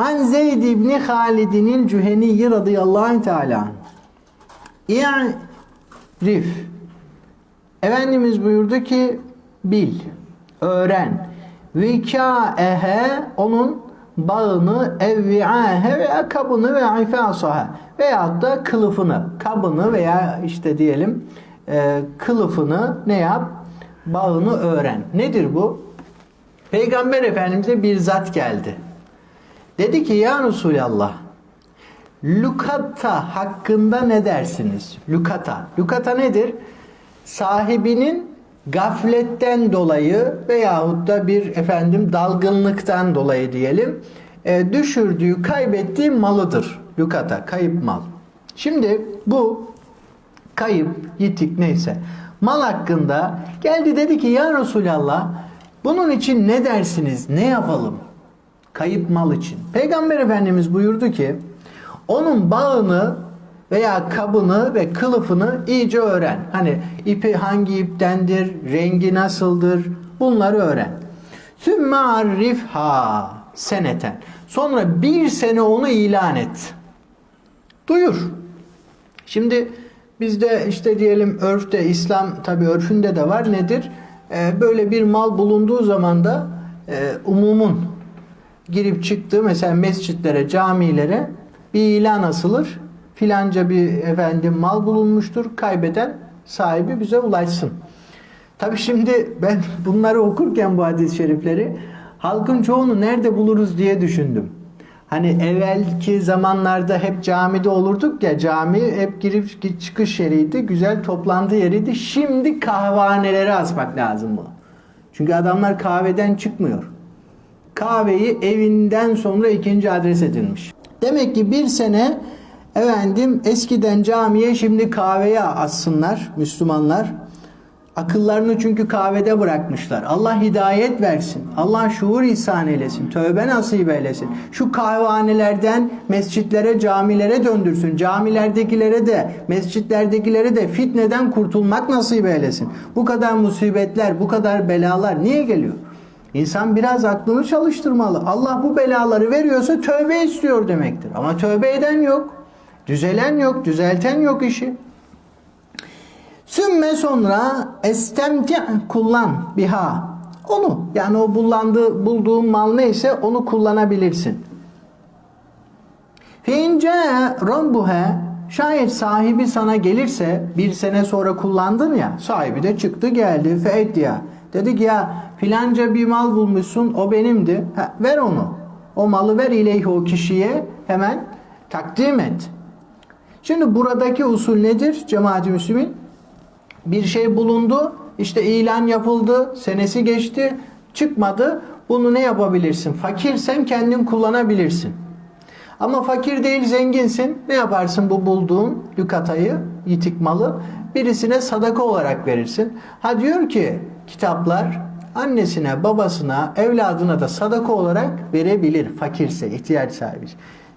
An Zeyd ibn Halid'in Cüheni radıyallahu teala. İ'rif. Efendimiz buyurdu ki bil, öğren. Vikâehe onun bağını, evvi'ahe veya kabını veya ifasaha veyahut da kılıfını, kabını veya işte diyelim e, kılıfını ne yap? Bağını öğren. Nedir bu? Peygamber Efendimiz'e bir zat geldi. Dedi ki ya Resulallah Lukata hakkında ne dersiniz? Lukata. Lukata nedir? Sahibinin gafletten dolayı veyahut da bir efendim dalgınlıktan dolayı diyelim e, düşürdüğü, kaybettiği malıdır. Lukata, kayıp mal. Şimdi bu kayıp, yitik neyse mal hakkında geldi dedi ki ya Resulallah bunun için ne dersiniz, ne yapalım? Kayıp mal için. Peygamber Efendimiz buyurdu ki onun bağını veya kabını ve kılıfını iyice öğren. Hani ipi hangi iptendir, rengi nasıldır bunları öğren. Sümme arifha seneten. Sonra bir sene onu ilan et. Duyur. Şimdi bizde işte diyelim örfte İslam tabi örfünde de var nedir? Ee, böyle bir mal bulunduğu zaman da e, umumun girip çıktığı mesela mescitlere, camilere bir ilan asılır. Filanca bir efendim mal bulunmuştur. Kaybeden sahibi bize ulaşsın. Tabi şimdi ben bunları okurken bu hadis-i şerifleri halkın çoğunu nerede buluruz diye düşündüm. Hani evvelki zamanlarda hep camide olurduk ya cami hep girip çıkış yeriydi. Güzel toplantı yeriydi. Şimdi kahvehanelere asmak lazım bunu. Çünkü adamlar kahveden çıkmıyor. Kahveyi evinden sonra ikinci adres edilmiş. Demek ki bir sene efendim eskiden camiye şimdi kahveye assınlar Müslümanlar. Akıllarını çünkü kahvede bırakmışlar. Allah hidayet versin. Allah şuur ihsan eylesin. Tövbe nasip eylesin. Şu kahvehanelerden mescitlere, camilere döndürsün. Camilerdekilere de, mescitlerdekilere de fitneden kurtulmak nasip eylesin. Bu kadar musibetler, bu kadar belalar niye geliyor? İnsan biraz aklını çalıştırmalı. Allah bu belaları veriyorsa tövbe istiyor demektir. Ama tövbe eden yok. Düzelen yok, düzelten yok işi. Sümme sonra estemti kullan biha. Onu yani o bullandığı, bulduğun mal neyse onu kullanabilirsin. Feince rabbuha şayet sahibi sana gelirse bir sene sonra kullandın ya sahibi de çıktı geldi fe ya. Dedi ki ya filanca bir mal bulmuşsun o benimdi. Ha, ver onu. O malı ver ileyhi o kişiye hemen takdim et. Şimdi buradaki usul nedir cemaat-i müslümin? Bir şey bulundu, işte ilan yapıldı, senesi geçti, çıkmadı. Bunu ne yapabilirsin? Fakirsen kendin kullanabilirsin. Ama fakir değil zenginsin. Ne yaparsın bu bulduğun lükatayı, yitik malı? Birisine sadaka olarak verirsin. Ha diyor ki kitaplar annesine, babasına, evladına da sadaka olarak verebilir fakirse, ihtiyaç sahibi.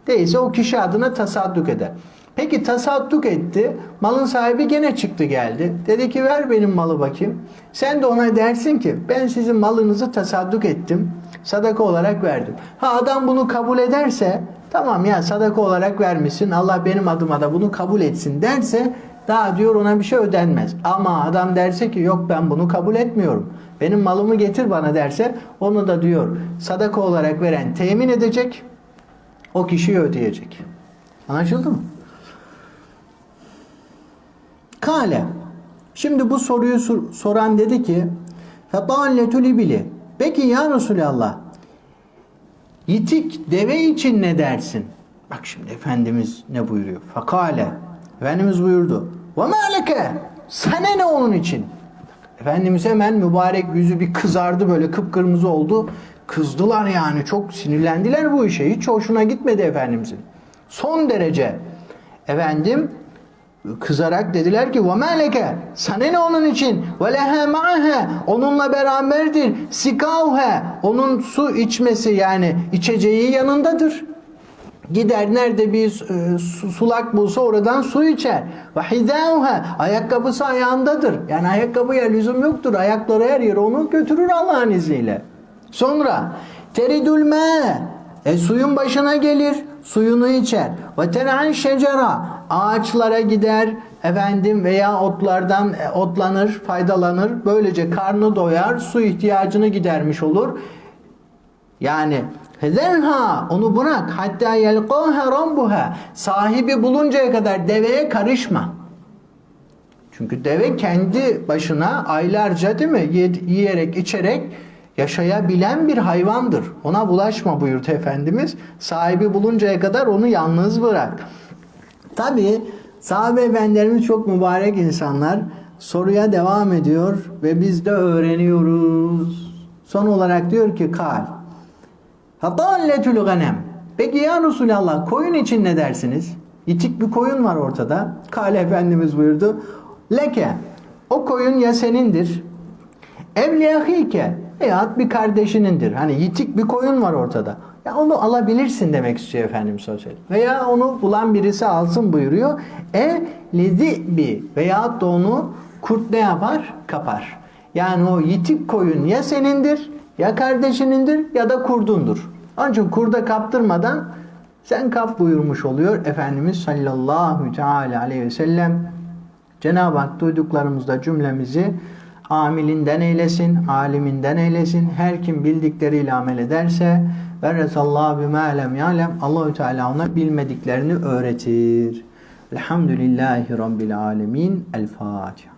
Değilse o kişi adına tasadduk eder. Peki tasadduk etti. Malın sahibi gene çıktı geldi. Dedi ki ver benim malı bakayım. Sen de ona dersin ki ben sizin malınızı tasadduk ettim. Sadaka olarak verdim. Ha adam bunu kabul ederse tamam ya sadaka olarak vermişsin. Allah benim adıma da bunu kabul etsin derse daha diyor ona bir şey ödenmez. Ama adam derse ki yok ben bunu kabul etmiyorum. Benim malımı getir bana derse onu da diyor sadaka olarak veren temin edecek. O kişiyi ödeyecek. Anlaşıldı mı? Kale. Şimdi bu soruyu sor- soran dedi ki Fedalletül ibili. Peki ya Resulallah yitik deve için ne dersin? Bak şimdi Efendimiz ne buyuruyor? Fakale. Efendimiz buyurdu. Ve meleke. Sana ne onun için? Efendimiz hemen mübarek yüzü bir kızardı böyle kıpkırmızı oldu. Kızdılar yani çok sinirlendiler bu işe. Hiç hoşuna gitmedi Efendimizin. Son derece efendim kızarak dediler ki ve meleke sana ne onun için ve lehe ma'he onunla beraberdir sikavhe onun su içmesi yani içeceği yanındadır gider nerede bir e, su- sulak bulsa oradan su içer. Ve hidauha ayakkabısı ayağındadır. Yani ayakkabıya lüzum yoktur. Ayakları her yere onu götürür Allah'ın izniyle. Sonra teridül me E suyun başına gelir, suyunu içer. Ve ten'an şecera. Ağaçlara gider efendim veya otlardan e, otlanır, faydalanır. Böylece karnı doyar, su ihtiyacını gidermiş olur. Yani Fezerha onu bırak hatta yelqaha rabbuha sahibi buluncaya kadar deveye karışma. Çünkü deve kendi başına aylarca değil mi Ye- yiyerek içerek yaşayabilen bir hayvandır. Ona bulaşma buyurdu Efendimiz. Sahibi buluncaya kadar onu yalnız bırak. Tabi sahabe efendilerimiz çok mübarek insanlar. Soruya devam ediyor ve biz de öğreniyoruz. Son olarak diyor ki kal. Hatalletül ganem. Peki ya Resulallah koyun için ne dersiniz? İtik bir koyun var ortada. Kale Efendimiz buyurdu. Leke. O koyun ya senindir. Evliyahike. Veyahut bir kardeşinindir. Hani yitik bir koyun var ortada. Ya onu alabilirsin demek istiyor Efendimiz sallallahu aleyhi. Veya onu bulan birisi alsın buyuruyor. E lizibi. Veyahut da onu kurt ne yapar? Kapar. Yani o yitik koyun ya senindir ya kardeşinindir ya da kurdundur. Onun için kurda kaptırmadan sen kap buyurmuş oluyor Efendimiz sallallahu teala aleyhi ve sellem. Cenab-ı Hak duyduklarımızda cümlemizi amilinden eylesin, aliminden eylesin. Her kim bildikleriyle amel ederse verresallahu bima lem ya'lem Allahü Teala ona bilmediklerini öğretir. Elhamdülillahi rabbil alamin. El Fatiha.